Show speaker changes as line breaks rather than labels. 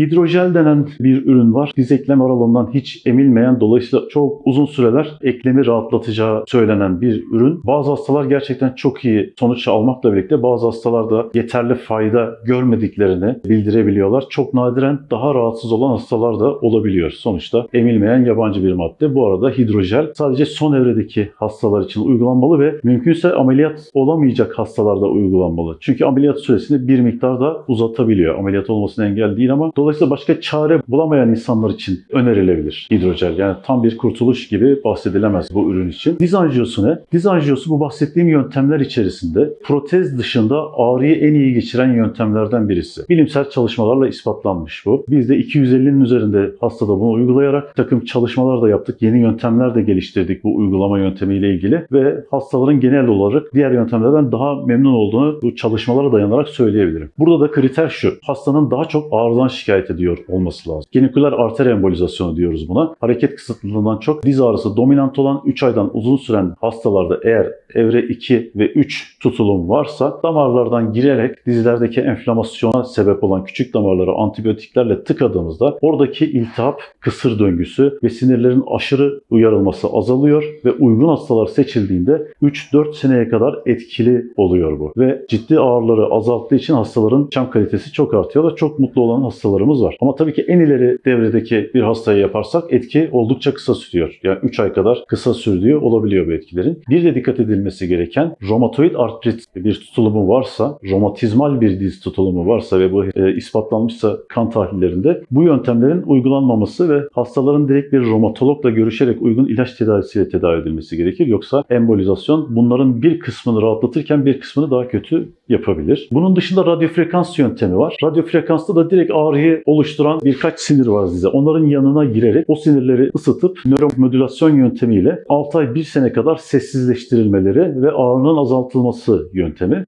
hidrojel denen bir ürün var. Diz eklem aralığından hiç emilmeyen dolayısıyla çok uzun süreler eklemi rahatlatacağı söylenen bir ürün. Bazı hastalar gerçekten çok iyi sonuç almakla birlikte bazı hastalarda yeterli fayda görmediklerini bildirebiliyorlar. Çok nadiren daha rahatsız olan hastalar da olabiliyor. Sonuçta emilmeyen yabancı bir madde. Bu arada hidrojel sadece son evredeki hastalar için uygulanmalı ve mümkünse ameliyat olamayacak hastalarda uygulanmalı. Çünkü ameliyat süresini bir miktar da uzatabiliyor. Ameliyat olmasına engel değil ama dolayısıyla başka çare bulamayan insanlar için önerilebilir hidrojel. Yani tam bir kurtuluş gibi bahsedilemez bu ürün için. Diz anjiyosu ne? Diz anjiyosu bu bahsettiğim yöntemler içerisinde protez dışında ağrıyı en iyi geçiren yöntemlerden birisi. Bilimsel çalışmalarla ispatlanmış bu. Biz de 250'nin üzerinde hastada bunu uygulayarak takım çalışmalar da yaptık. Yeni yöntemler de geliştirdik bu uygulama yöntemiyle ilgili ve hastaların genel olarak diğer yöntemlerden daha memnun olduğunu bu çalışmalara dayanarak söyleyebilirim. Burada da kriter şu. Hastanın daha çok ağrıdan şikayet ediyor olması lazım. Geniküler arter embolizasyonu diyoruz buna. Hareket kısıtlılığından çok diz ağrısı dominant olan 3 aydan uzun süren hastalarda eğer evre 2 ve 3 tutulum varsa damarlardan girerek dizlerdeki enflamasyona sebep olan küçük damarları antibiyotiklerle tıkadığımızda oradaki iltihap, kısır döngüsü ve sinirlerin aşırı uyarılması azalıyor ve uygun hastalar seçildiğinde 3-4 seneye kadar etkili oluyor bu. Ve ciddi ağrıları azalttığı için hastaların yaşam kalitesi çok artıyor ve çok mutlu olan hastalarımız var. Ama tabii ki en ileri devredeki bir hastaya yaparsak etki oldukça kısa sürüyor. Yani 3 ay kadar kısa sürdüğü olabiliyor bu etkilerin. Bir de dikkat edilmesi gereken romatoid artrit bir tutulumu varsa, romatizmal bir diz tutulumu varsa ve bu e, ispatlanmışsa kan tahlillerinde bu yöntemlerin uygulanmaması ve hastaların direkt bir romatologla görüşerek uygun ilaç tedavisiyle tedavi edilmesi gerekir. Yoksa embolizasyon bunların bir kısmını rahatlatırken bir kısmını daha kötü yapabilir. Bunun dışında radyofrekans yöntemi var. Radyofrekansta da direkt ağrıyı oluşturan birkaç sinir var size. Onların yanına girerek o sinirleri ısıtıp nöromodülasyon yöntemiyle 6 ay 1 sene kadar sessizleştirilmeleri ve ağrının azaltılması yöntemi.